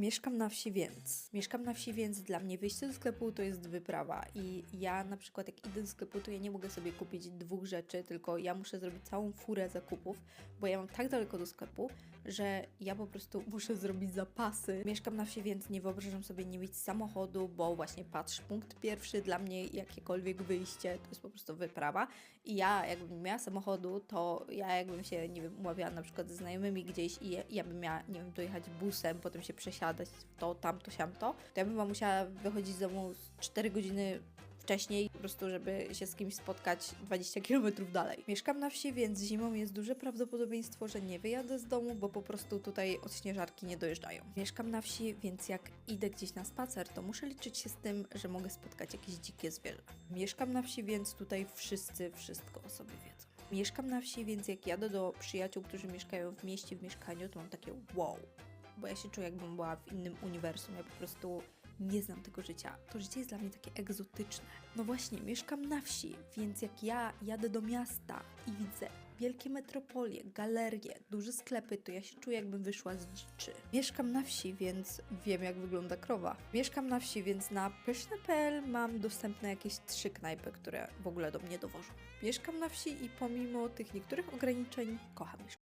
Mieszkam na wsi, więc. Mieszkam na wsi, więc dla mnie wyjście do sklepu to jest wyprawa. I ja na przykład, jak idę do sklepu, to ja nie mogę sobie kupić dwóch rzeczy, tylko ja muszę zrobić całą furę zakupów, bo ja mam tak daleko do sklepu, że ja po prostu muszę zrobić zapasy. Mieszkam na wsi, więc nie wyobrażam sobie nie mieć samochodu, bo właśnie patrz, punkt pierwszy dla mnie jakiekolwiek wyjście to jest po prostu wyprawa. I ja, jakbym nie miała samochodu, to ja jakbym się, nie wiem, umawiała na przykład ze znajomymi gdzieś i ja, ja bym miała, nie wiem, dojechać busem, potem się przesiadać w to, tamto, siamto, to ja bym musiała wychodzić z domu z 4 godziny wcześniej, po prostu, żeby się z kimś spotkać 20 km dalej. Mieszkam na wsi, więc zimą jest duże prawdopodobieństwo, że nie wyjadę z domu, bo po prostu tutaj od śnieżarki nie dojeżdżają. Mieszkam na wsi, więc jak idę gdzieś na spacer, to muszę liczyć się z tym, że mogę spotkać jakieś dzikie zwierzę. Mieszkam na wsi, więc tutaj wszyscy wszystko o sobie wiedzą. Mieszkam na wsi, więc jak jadę do przyjaciół, którzy mieszkają w mieście, w mieszkaniu, to mam takie wow. Bo ja się czuję, jakbym była w innym uniwersum. Ja po prostu nie znam tego życia. To życie jest dla mnie takie egzotyczne. No właśnie, mieszkam na wsi, więc jak ja jadę do miasta i widzę wielkie metropolie, galerie, duże sklepy, to ja się czuję, jakbym wyszła z dziczy. Mieszkam na wsi, więc wiem, jak wygląda krowa. Mieszkam na wsi, więc na pyszne.pl mam dostępne jakieś trzy knajpy, które w ogóle do mnie dowożą. Mieszkam na wsi i pomimo tych niektórych ograniczeń kocham mieszkać.